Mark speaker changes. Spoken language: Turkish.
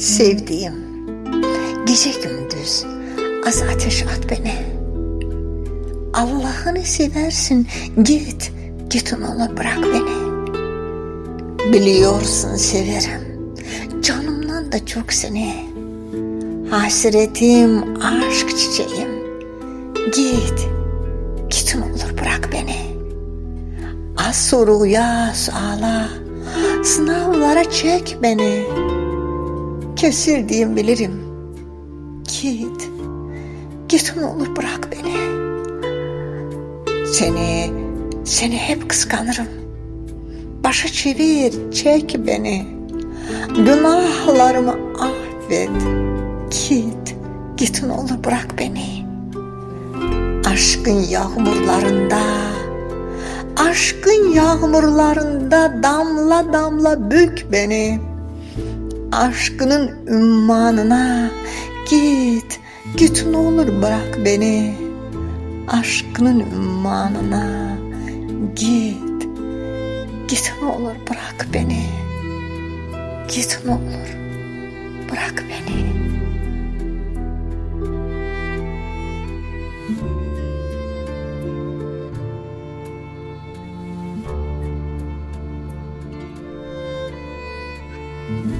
Speaker 1: Sevdiğim, gece gündüz az ateş at beni. Allah'ını seversin git, git onu bırak beni. Biliyorsun severim, canımdan da çok seni. Hasretim, aşk çiçeğim. Git, git ne olur bırak beni. Az soruya ağla, sınavlara çek beni. Kesildiğim bilirim. Git, git ne olur bırak beni. Seni, seni hep kıskanırım. Başa çevir, çek beni. Günahlarımı affet. Git, git ne olur bırak beni. Aşkın yağmurlarında, aşkın yağmurlarında damla damla bük beni aşkının ümmanına git, git ne olur bırak beni. Aşkının ümmanına git, git ne olur bırak beni. Git ne olur bırak beni. thank you